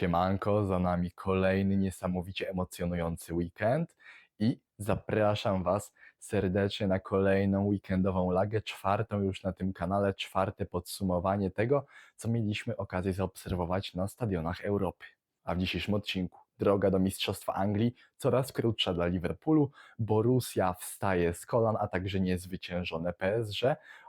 Siemanko, za nami kolejny niesamowicie emocjonujący weekend i zapraszam Was serdecznie na kolejną weekendową lagę, czwartą już na tym kanale, czwarte podsumowanie tego, co mieliśmy okazję zaobserwować na stadionach Europy. A w dzisiejszym odcinku droga do Mistrzostwa Anglii coraz krótsza dla Liverpoolu, Borussia wstaje z kolan, a także niezwyciężone PSG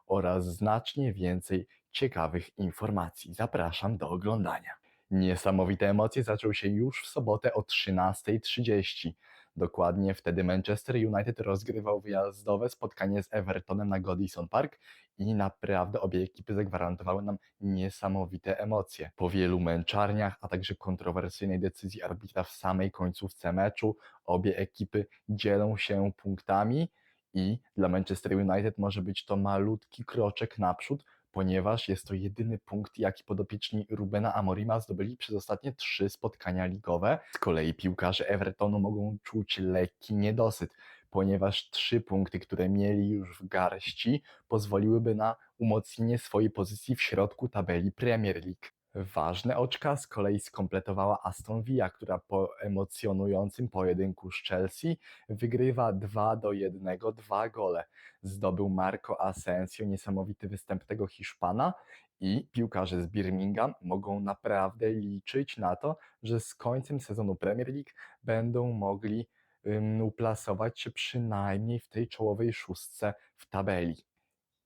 oraz znacznie więcej ciekawych informacji. Zapraszam do oglądania. Niesamowite emocje zaczęły się już w sobotę o 13.30. Dokładnie wtedy Manchester United rozgrywał wyjazdowe spotkanie z Evertonem na Goodison Park i naprawdę obie ekipy zagwarantowały nam niesamowite emocje. Po wielu męczarniach, a także kontrowersyjnej decyzji arbitra w samej końcówce meczu, obie ekipy dzielą się punktami i dla Manchester United może być to malutki kroczek naprzód, ponieważ jest to jedyny punkt, jaki podopieczni Rubena Amorima zdobyli przez ostatnie trzy spotkania ligowe. Z kolei piłkarze Evertonu mogą czuć lekki niedosyt, ponieważ trzy punkty, które mieli już w garści, pozwoliłyby na umocnienie swojej pozycji w środku tabeli Premier League. Ważne oczka z kolei skompletowała Aston Villa, która po emocjonującym pojedynku z Chelsea wygrywa 2 do 1, dwa gole. Zdobył Marco Asensio, niesamowity występ tego Hiszpana i piłkarze z Birmingham mogą naprawdę liczyć na to, że z końcem sezonu Premier League będą mogli um, uplasować się przynajmniej w tej czołowej szóstce w tabeli.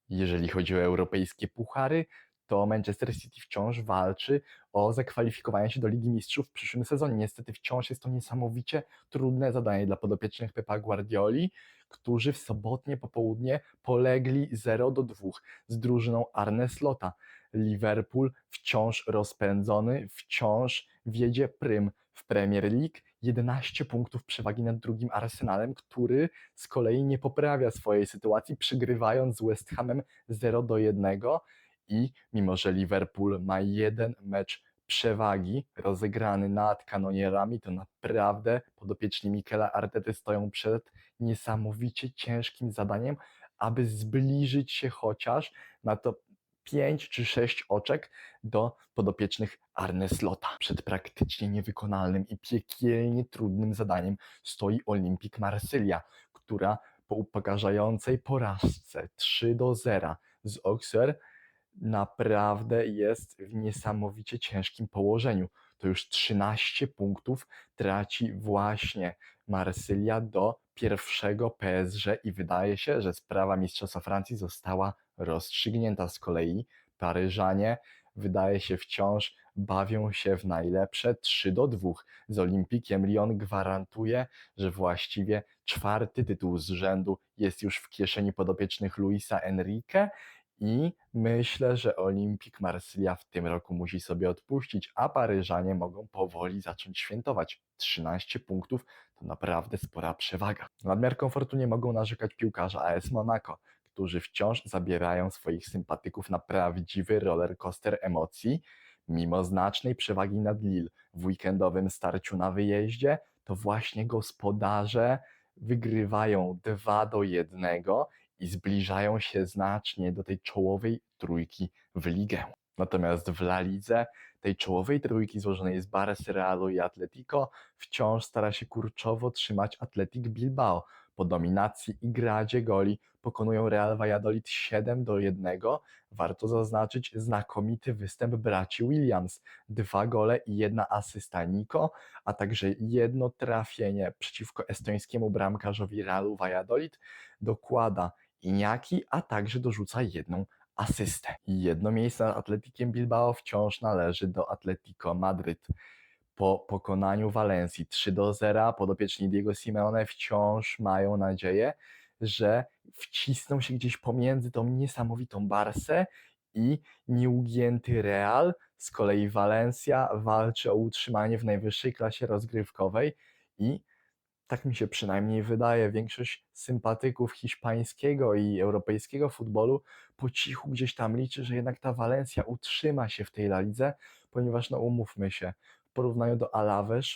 Jeżeli chodzi o europejskie puchary, to Manchester City wciąż walczy o zakwalifikowanie się do Ligi Mistrzów w przyszłym sezonie. Niestety wciąż jest to niesamowicie trudne zadanie dla podopiecznych Pepa Guardioli, którzy w sobotnie popołudnie polegli 0 do 2 z drużyną Arne Slota. Liverpool wciąż rozpędzony, wciąż wiedzie prym w Premier League, 11 punktów przewagi nad drugim Arsenalem, który z kolei nie poprawia swojej sytuacji, przygrywając z West Hamem 0 do 1 i mimo, że Liverpool ma jeden mecz przewagi rozegrany nad kanonierami, to naprawdę podopieczni Mikela Artety stoją przed niesamowicie ciężkim zadaniem, aby zbliżyć się chociaż na to 5 czy 6 oczek do podopiecznych Arne Slota. Przed praktycznie niewykonalnym i piekielnie trudnym zadaniem stoi Olimpik Marsylia, która po upokarzającej porażce 3 do 0 z Auxerre naprawdę jest w niesamowicie ciężkim położeniu. To już 13 punktów traci właśnie Marsylia do pierwszego PSG i wydaje się, że sprawa Mistrzostwa Francji została rozstrzygnięta. Z kolei Paryżanie wydaje się wciąż bawią się w najlepsze 3 do 2. Z Olimpikiem Lyon gwarantuje, że właściwie czwarty tytuł z rzędu jest już w kieszeni podopiecznych Luisa Enrique i myślę, że Olimpik Marsylia w tym roku musi sobie odpuścić, a Paryżanie mogą powoli zacząć świętować. 13 punktów to naprawdę spora przewaga. Nadmiar komfortu nie mogą narzekać piłkarze AS Monaco, którzy wciąż zabierają swoich sympatyków na prawdziwy rollercoaster emocji. Mimo znacznej przewagi nad Lille w weekendowym starciu na wyjeździe, to właśnie gospodarze wygrywają 2 do 1 i zbliżają się znacznie do tej czołowej trójki w ligę. Natomiast w La Lidze tej czołowej trójki złożonej z Barca, Realu i Atletico wciąż stara się kurczowo trzymać Atletic Bilbao. Po dominacji i gradzie goli pokonują Real Valladolid 7 do 1. Warto zaznaczyć znakomity występ braci Williams. Dwa gole i jedna asysta Nico, a także jedno trafienie przeciwko estońskiemu bramkarzowi Realu Valladolid dokłada Iniaki, a także dorzuca jedną asystę. Jedno miejsce nad Atletikiem Bilbao wciąż należy do Atletico Madryt. Po pokonaniu Walencji 3 do 0 podopieczni Diego Simeone wciąż mają nadzieję, że wcisną się gdzieś pomiędzy tą niesamowitą Barsę i nieugięty Real. Z kolei Valencia walczy o utrzymanie w najwyższej klasie rozgrywkowej i tak mi się przynajmniej wydaje, większość sympatyków hiszpańskiego i europejskiego futbolu po cichu gdzieś tam liczy, że jednak ta Walencja utrzyma się w tej La Lidze, ponieważ no umówmy się, w porównaniu do Alaves,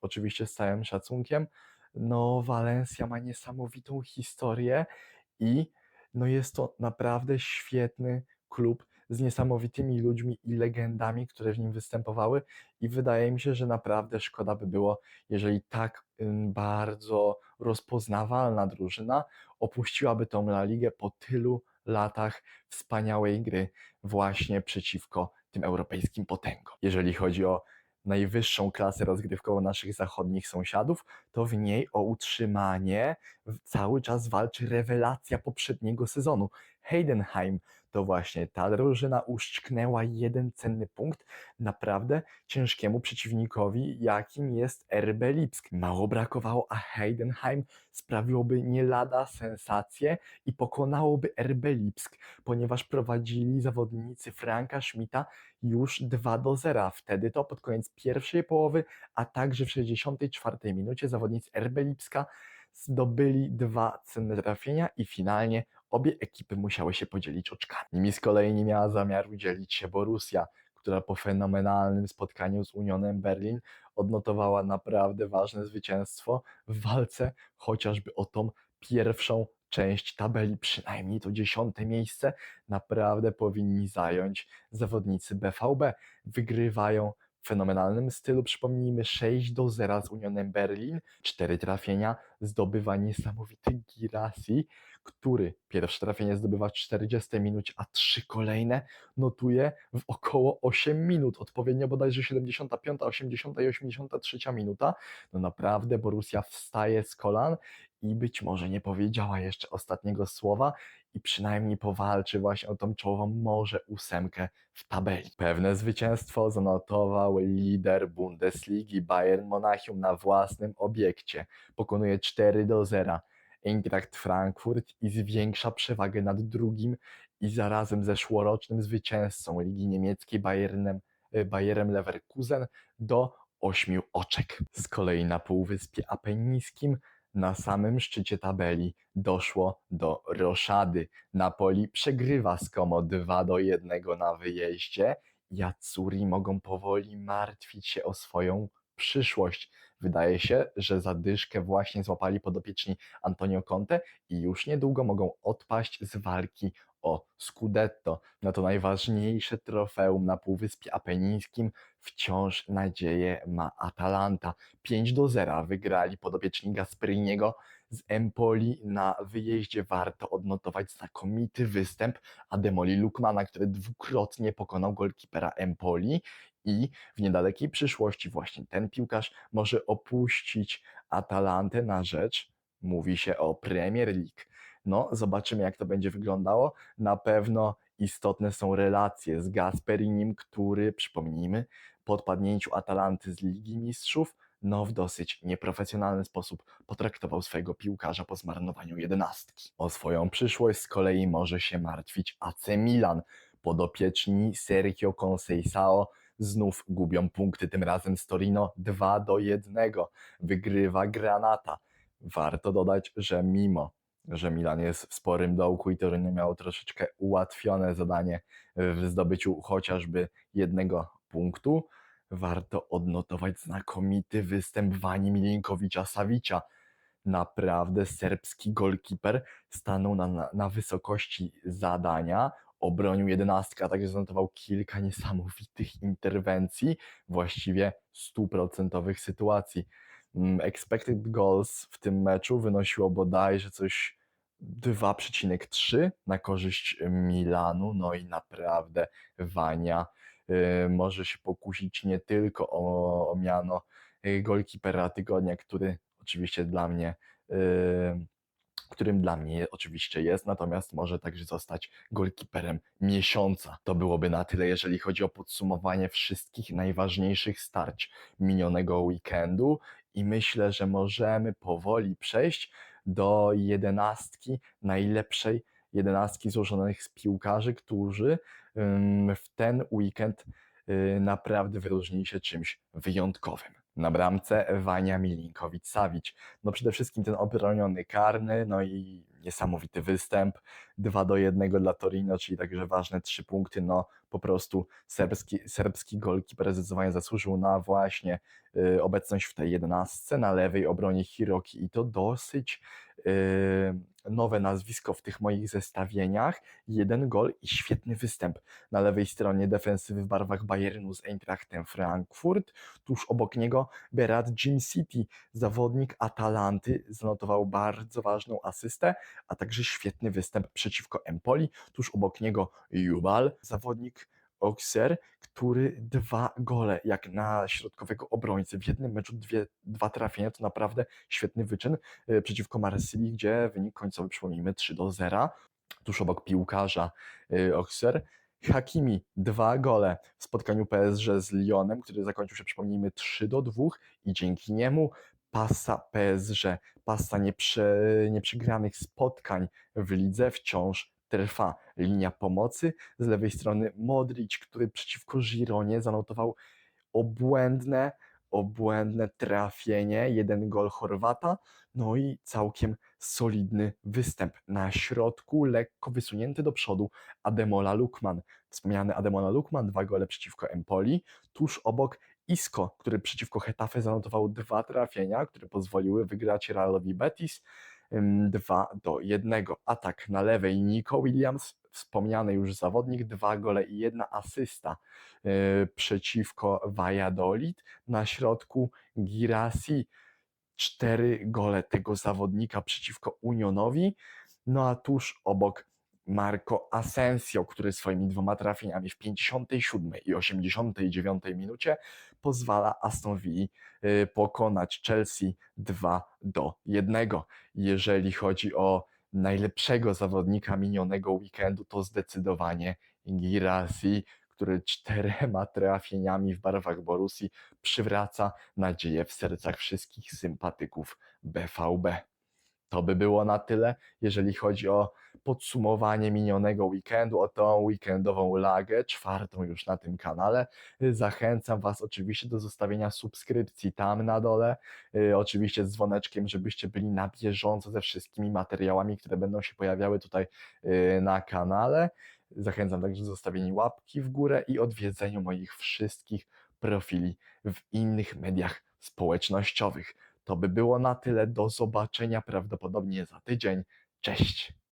oczywiście z całym szacunkiem, no Walencja ma niesamowitą historię i no jest to naprawdę świetny klub z niesamowitymi ludźmi i legendami, które w nim występowały i wydaje mi się, że naprawdę szkoda by było, jeżeli tak bardzo rozpoznawalna drużyna opuściłaby tą La Ligę po tylu latach wspaniałej gry właśnie przeciwko tym europejskim potęgom. Jeżeli chodzi o najwyższą klasę rozgrywkową naszych zachodnich sąsiadów, to w niej o utrzymanie cały czas walczy rewelacja poprzedniego sezonu. Heidenheim to właśnie ta drużyna uszczknęła jeden cenny punkt naprawdę ciężkiemu przeciwnikowi, jakim jest RB Lipsk. Mało brakowało, a Heidenheim sprawiłoby nie lada sensację i pokonałoby RB Lipsk, ponieważ prowadzili zawodnicy Franka Schmidta już 2 do 0. Wtedy to pod koniec pierwszej połowy, a także w 64 minucie zawodnicy RB Lipska zdobyli dwa cenne trafienia i finalnie obie ekipy musiały się podzielić oczkami. Nimi z kolei nie miała zamiaru dzielić się Borussia, która po fenomenalnym spotkaniu z Unionem Berlin odnotowała naprawdę ważne zwycięstwo w walce chociażby o tą pierwszą część tabeli, przynajmniej to dziesiąte miejsce, naprawdę powinni zająć zawodnicy BVB. Wygrywają w fenomenalnym stylu, przypomnijmy 6 do 0 z Unionem Berlin, cztery trafienia zdobywa niesamowity Girassi, który pierwsze trafienie zdobywa w 40 minucie, a trzy kolejne notuje w około 8 minut, odpowiednio bodajże 75, 80 i 83 minuta. No naprawdę Borussia wstaje z kolan i być może nie powiedziała jeszcze ostatniego słowa i przynajmniej powalczy właśnie o tą czołową może ósemkę w tabeli. Pewne zwycięstwo zanotował lider Bundesligi Bayern Monachium na własnym obiekcie. Pokonuje 4 do 0 Eintracht Frankfurt i zwiększa przewagę nad drugim i zarazem zeszłorocznym zwycięzcą Ligi Niemieckiej Bayernem, y, Bayerem Leverkusen do 8 oczek. Z kolei na Półwyspie Apenińskim na samym szczycie tabeli doszło do roszady. Napoli przegrywa z Como 2 do 1 na wyjeździe. Jacuri mogą powoli martwić się o swoją przyszłość. Wydaje się, że zadyszkę właśnie złapali podopieczni Antonio Conte i już niedługo mogą odpaść z walki o Scudetto. Na to najważniejsze trofeum na Półwyspie Apenińskim wciąż nadzieję ma Atalanta. 5 do 0 wygrali podopieczni Gasperiniego z Empoli na wyjeździe. Warto odnotować znakomity występ Ademoli Lukmana, który dwukrotnie pokonał golkipera Empoli i w niedalekiej przyszłości właśnie ten piłkarz może opuścić Atalantę na rzecz, mówi się o Premier League. No, zobaczymy jak to będzie wyglądało. Na pewno istotne są relacje z Gasperinim, który, przypomnijmy, po odpadnięciu Atalanty z Ligi Mistrzów, no w dosyć nieprofesjonalny sposób potraktował swojego piłkarza po zmarnowaniu jedenastki. O swoją przyszłość z kolei może się martwić AC Milan. Podopieczni Sergio Conceição znów gubią punkty, tym razem z Torino 2 do 1. Wygrywa Granata. Warto dodać, że mimo że Milan jest w sporym dołku i Torino miało troszeczkę ułatwione zadanie w zdobyciu chociażby jednego punktu, warto odnotować znakomity występ Wani Milinkowicza Savicia. Naprawdę serbski golkiper stanął na, na, na wysokości zadania, obronił jedenastkę, a także zanotował kilka niesamowitych interwencji, właściwie stuprocentowych sytuacji. Mm, Expected goals w tym meczu wynosiło bodajże coś 2,3 na korzyść Milanu, no i naprawdę Wania y, może się pokusić nie tylko o, o miano y, golkipera tygodnia, który oczywiście dla mnie y, którym dla mnie oczywiście jest, natomiast może także zostać golkiperem miesiąca. To byłoby na tyle, jeżeli chodzi o podsumowanie wszystkich najważniejszych starć minionego weekendu i myślę, że możemy powoli przejść do jedenastki najlepszej jedenastki złożonych z piłkarzy, którzy w ten weekend y, naprawdę wyróżnili się czymś wyjątkowym. Na bramce Wania Milinkowicz-Savic. No przede wszystkim ten obroniony karny, no i niesamowity występ. 2 do 1 dla Torino, czyli także ważne 3 punkty. No po prostu serbski, serbski golkiper zdecydowanie zasłużył na właśnie y, obecność w tej jedenastce. Na lewej obronie Hiroki i to dosyć nowe nazwisko w tych moich zestawieniach. Jeden gol i świetny występ. Na lewej stronie defensywy w barwach Bayernu z Eintrachtem Frankfurt. Tuż obok niego Berat Jim City, zawodnik Atalanty, zanotował bardzo ważną asystę, a także świetny występ przeciwko Empoli. Tuż obok niego Jubal, zawodnik Auxerre, który dwa gole, jak na środkowego obrońcę, w jednym meczu dwie, dwa trafienia, to naprawdę świetny wyczyn y, przeciwko Marsylii, gdzie wynik końcowy, przypomnijmy, 3 do 0. Tuż obok piłkarza y, Auxerre. Hakimi, dwa gole w spotkaniu PSG z Lyonem, który zakończył się, przypomnijmy, 3 do 2 i dzięki niemu pasa PSG, pasa nieprze, nieprzegranych spotkań w lidze wciąż trwa. Linia pomocy, z lewej strony Modric, który przeciwko Gironie zanotował obłędne, obłędne trafienie, jeden gol Chorwata, no i całkiem solidny występ. Na środku, lekko wysunięty do przodu, Ademola Lukman. Wspomniany Ademola Lukman, dwa gole przeciwko Empoli, tuż obok Isco, który przeciwko Hetafe zanotował dwa trafienia, które pozwoliły wygrać Realowi Betis 2 do 1. Atak na lewej Nico Williams, wspomniany już zawodnik, dwa gole i jedna asysta yy, przeciwko Valladolid. Na środku Girassi, cztery gole tego zawodnika przeciwko Unionowi. No a tuż obok Marco Asensio, który swoimi dwoma trafieniami w 57 i 89 minucie pozwala Aston Villa y, pokonać Chelsea 2 do 1. Jeżeli chodzi o najlepszego zawodnika minionego weekendu, to zdecydowanie Girassi, który czterema trafieniami w barwach Borussii przywraca nadzieję w sercach wszystkich sympatyków BVB. To by było na tyle, jeżeli chodzi o podsumowanie minionego weekendu, o tą weekendową lagę, czwartą już na tym kanale. Zachęcam Was oczywiście do zostawienia subskrypcji tam na dole, y, oczywiście z dzwoneczkiem, żebyście byli na bieżąco ze wszystkimi materiałami, które będą się pojawiały tutaj y, na kanale. Zachęcam także do zostawienia łapki w górę i odwiedzenia moich wszystkich profili w innych mediach społecznościowych. To by było na tyle. Do zobaczenia prawdopodobnie za tydzień. Cześć!